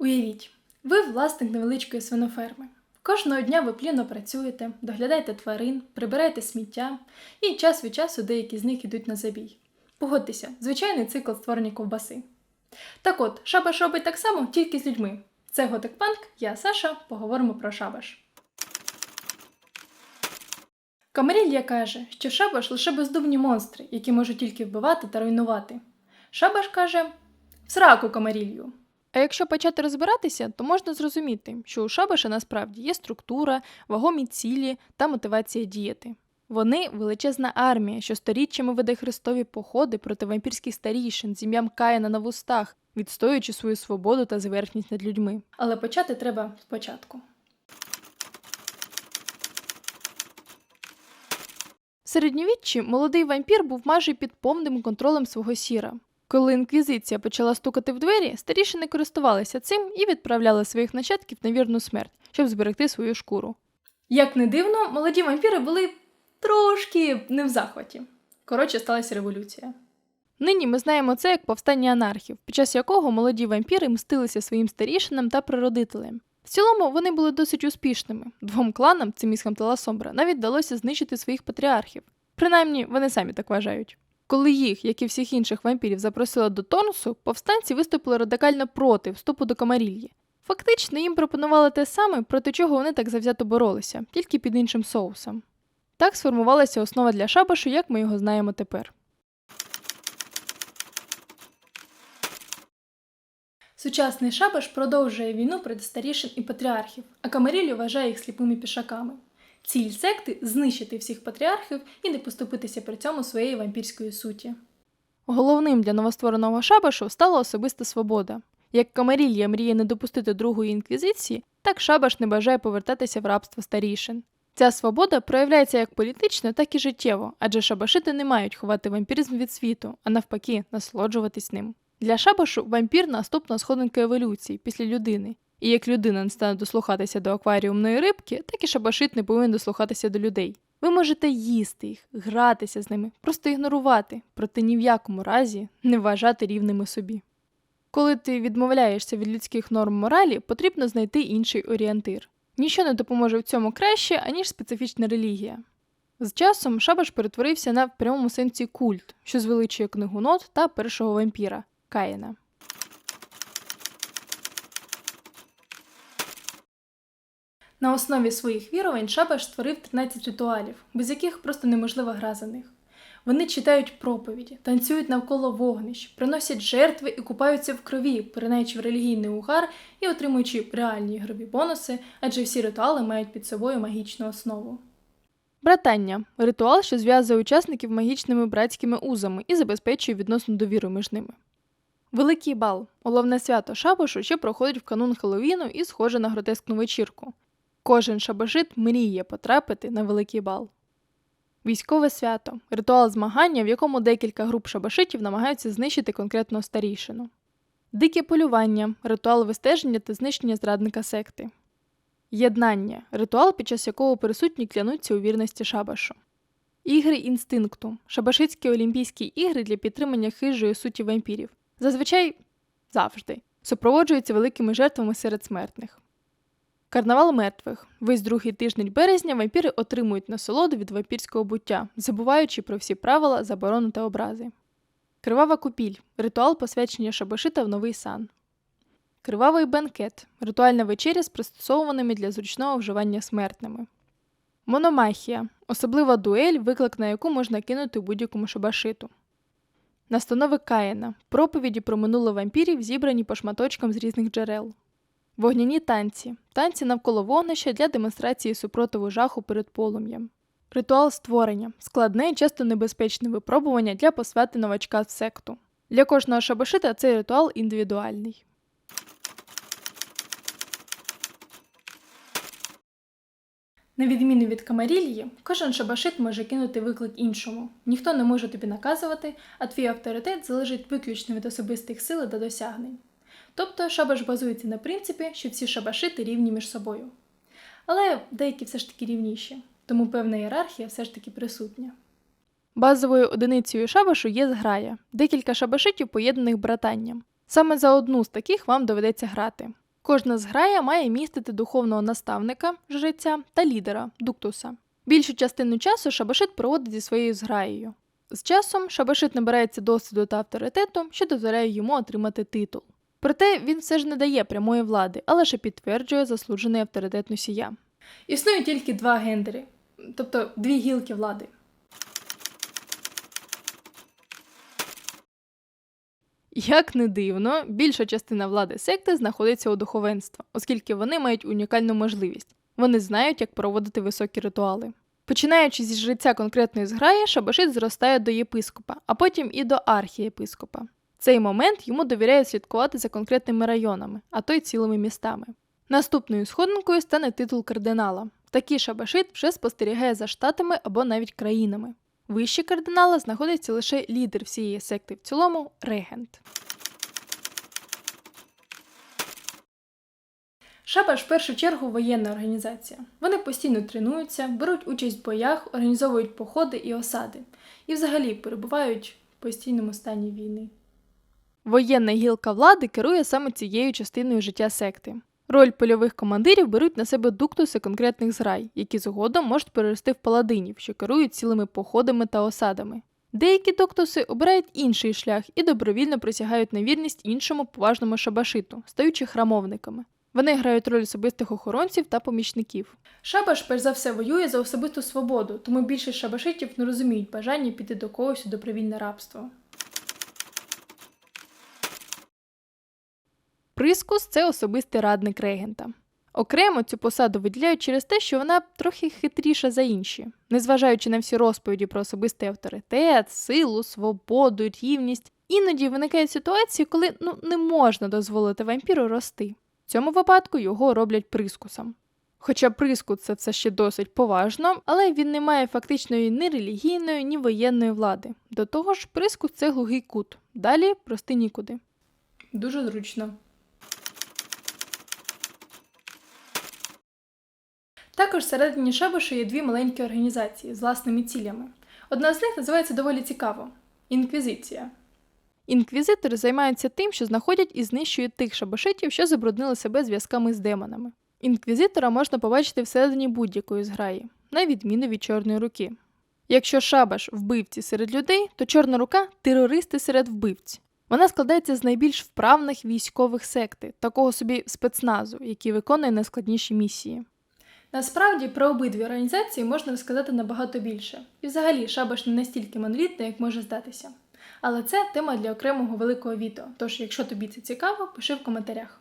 Уявіть, ви власник невеличкої свиноферми. Кожного дня ви плідно працюєте, доглядаєте тварин, прибираєте сміття, і час від часу деякі з них йдуть на забій. Погодьтеся, звичайний цикл створення ковбаси. Так от, шабаш робить так само, тільки з людьми. Це Готик Панк, я Саша, поговоримо про шабаш. Камарілля каже, що шабаш лише бездумні монстри, які можуть тільки вбивати та руйнувати. Шабаш каже в сраку камарілью. А якщо почати розбиратися, то можна зрозуміти, що у шабаша насправді є структура, вагомі цілі та мотивація діяти. Вони величезна армія, що сторіччями веде хрестові походи проти вампірських старішин з ім'ям Каїна на вустах, відстоюючи свою свободу та зверхність над людьми. Але почати треба спочатку. В середньовіччі молодий вампір був майже під повним контролем свого сіра. Коли інквізиція почала стукати в двері, старішини користувалися цим і відправляли своїх нащадків на вірну смерть, щоб зберегти свою шкуру. Як не дивно, молоді вампіри були трошки не в захваті. Коротше, сталася революція. Нині ми знаємо це як повстання анархів, під час якого молоді вампіри мстилися своїм старішинам та прародителям. В цілому вони були досить успішними. Двом кланам, цимісхам та Ласомбра, навіть вдалося знищити своїх патріархів. Принаймні, вони самі так вважають. Коли їх, як і всіх інших вампірів, запросили до тонусу, повстанці виступили радикально проти вступу до Камарільї. Фактично, їм пропонували те саме, проти чого вони так завзято боролися, тільки під іншим соусом. Так сформувалася основа для шабашу, як ми його знаємо тепер. Сучасний шабаш продовжує війну проти старішин і патріархів, а Камарілі вважає їх сліпими пішаками. Ціль секти знищити всіх патріархів і не поступитися при цьому своєї вампірської суті. Головним для новоствореного шабашу стала особиста свобода. Як Камарілія мріє не допустити другої інквізиції, так шабаш не бажає повертатися в рабство старішин. Ця свобода проявляється як політично, так і життєво, адже шабашити не мають ховати вампіризм від світу, а навпаки, насолоджуватись ним. Для шабашу вампір наступна сходинка еволюції після людини. І як людина не стане дослухатися до акваріумної рибки, так і шабашит не повинен дослухатися до людей. Ви можете їсти їх, гратися з ними, просто ігнорувати, проте ні в якому разі не вважати рівними собі. Коли ти відмовляєшся від людських норм моралі, потрібно знайти інший орієнтир. Ніщо не допоможе в цьому краще, аніж специфічна релігія. З часом шабаш перетворився на в прямому сенсі культ, що звеличує книгу нот та першого вампіра Каїна. На основі своїх вірувань Шабаш створив 13 ритуалів, без яких просто неможлива гра за них. Вони читають проповіді, танцюють навколо вогнищ, приносять жертви і купаються в крові, поринаючи в релігійний угар і отримуючи реальні ігрові бонуси, адже всі ритуали мають під собою магічну основу. Братання ритуал, що зв'язує учасників магічними братськими узами і забезпечує відносну довіру між ними. Великий бал головне свято шабашу, що проходить в канун Хеллоуіну і схоже на гротескну вечірку. Кожен шабашит мріє потрапити на великий бал. Військове свято ритуал змагання, в якому декілька груп шабашитів намагаються знищити конкретну старішину. Дике полювання ритуал вистеження та знищення зрадника секти. Єднання ритуал, під час якого присутні клянуться у вірності шабашу. Ігри інстинкту шабашитські Олімпійські ігри для підтримання хижої суті вампірів. Зазвичай завжди супроводжуються великими жертвами серед смертних. Карнавал мертвих. Весь другий тиждень березня вампіри отримують насолоду від вампірського буття, забуваючи про всі правила, заборони та образи. Кривава купіль ритуал посвячення шабашита в новий сан. Кривавий бенкет ритуальна вечеря з пристосованими для зручного вживання смертними. Мономахія особлива дуель, виклик на яку можна кинути будь-якому шабашиту. Настанови Каїна проповіді про минуле вампірів, зібрані по шматочкам з різних джерел. Вогняні танці танці навколо вогнища для демонстрації супротиву жаху перед полум'ям. Ритуал створення складне і часто небезпечне випробування для посвяти новачка в секту. Для кожного шабашита цей ритуал індивідуальний. На відміну від камарілії, кожен шабашит може кинути виклик іншому. Ніхто не може тобі наказувати, а твій авторитет залежить виключно від особистих сил та досягнень. Тобто шабаш базується на принципі, що всі шабашити рівні між собою. Але деякі все ж таки рівніші, тому певна ієрархія все ж таки присутня. Базовою одиницею шабашу є зграя, декілька шабашитів, поєднаних братанням. Саме за одну з таких вам доведеться грати. Кожна зграя має містити духовного наставника, жреця та лідера дуктуса. Більшу частину часу шабашит проводить зі своєю зграєю. З часом шабашит набирається досвіду та авторитету, що дозволяє йому отримати титул. Проте він все ж не дає прямої влади, а лише підтверджує заслужений авторитет носія. Існує тільки два гендери, тобто дві гілки влади. Як не дивно, більша частина влади секти знаходиться у духовенства, оскільки вони мають унікальну можливість. Вони знають, як проводити високі ритуали. Починаючи зі жреця конкретної зграї, шабашит зростає до єпископа, а потім і до архієпископа. Цей момент йому довіряють слідкувати за конкретними районами, а то й цілими містами. Наступною сходинкою стане титул кардинала. Такий шабашит вже спостерігає за штатами або навіть країнами. Вище кардинала знаходиться лише лідер всієї секти, в цілому регент. Шабаш в першу чергу воєнна організація. Вони постійно тренуються, беруть участь в боях, організовують походи і осади, і взагалі перебувають в постійному стані війни. Воєнна гілка влади керує саме цією частиною життя секти. Роль польових командирів беруть на себе дуктуси конкретних зграй, які згодом можуть перерости в паладинів, що керують цілими походами та осадами. Деякі доктуси обирають інший шлях і добровільно присягають на вірність іншому поважному шабашиту, стаючи храмовниками. Вони грають роль особистих охоронців та помічників. Шабаш, перш за все, воює за особисту свободу, тому більшість шабашитів не розуміють бажання піти до когось у добровільне рабство. Прискус це особистий радник регента. Окремо цю посаду виділяють через те, що вона трохи хитріша за інші, незважаючи на всі розповіді про особистий авторитет, силу, свободу, рівність. Іноді виникають ситуації, коли ну не можна дозволити вампіру рости. В цьому випадку його роблять прискусом. Хоча прискут це все ще досить поважно, але він не має фактичної ні релігійної, ні воєнної влади. До того ж, прискут це глухий кут. Далі прости нікуди. Дуже зручно. Також всередині Шабашу є дві маленькі організації з власними цілями. Одна з них називається доволі цікаво інквізиція. Інквізитори займаються тим, що знаходять і знищують тих шабашитів, що забруднили себе зв'язками з демонами. Інквізитора можна побачити всередині будь-якої зграї, на відміну від чорної руки. Якщо шабаш вбивці серед людей, то чорна рука терористи серед вбивць. Вона складається з найбільш вправних військових секти, такого собі спецназу, який виконує найскладніші місії. Насправді про обидві організації можна розказати набагато більше. І взагалі шабаш не настільки монолітний, як може здатися. Але це тема для окремого великого відео. Тож, якщо тобі це цікаво, пиши в коментарях.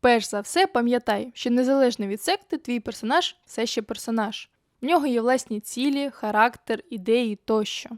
Перш за все, пам'ятай, що незалежно від секти, твій персонаж все ще персонаж. В нього є власні цілі, характер, ідеї тощо.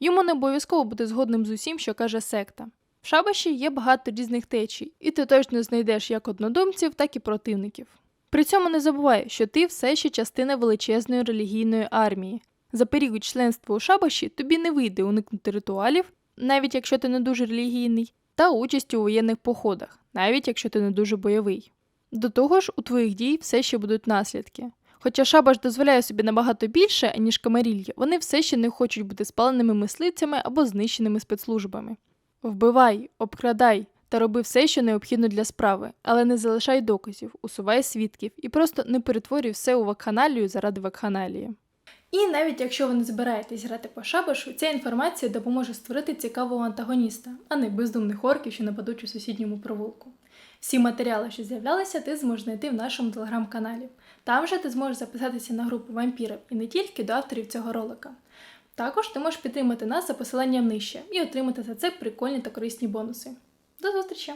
Йому не обов'язково бути згодним з усім, що каже секта. В шабаші є багато різних течій, і ти точно знайдеш як однодумців, так і противників. При цьому не забувай, що ти все ще частина величезної релігійної армії. За період членства у шабаші тобі не вийде уникнути ритуалів, навіть якщо ти не дуже релігійний, та участі у воєнних походах, навіть якщо ти не дуже бойовий. До того ж, у твоїх дій все ще будуть наслідки. Хоча шабаш дозволяє собі набагато більше, ніж камарілья, вони все ще не хочуть бути спаленими мисливцями або знищеними спецслужбами. Вбивай, обкрадай та роби все, що необхідно для справи, але не залишай доказів, усувай свідків і просто не перетворюй все у вакханалію заради вакханалії. І навіть якщо ви не збираєтесь грати по шабашу, ця інформація допоможе створити цікавого антагоніста, а не бездумних орків, що нападуть у сусідньому провулку. Всі матеріали, що з'являлися, ти зможеш знайти в нашому телеграм-каналі. Там же ти зможеш записатися на групу вампірів і не тільки до авторів цього ролика. Також ти можеш підтримати нас за посиланням нижче і отримати за це прикольні та корисні бонуси. До зустрічі!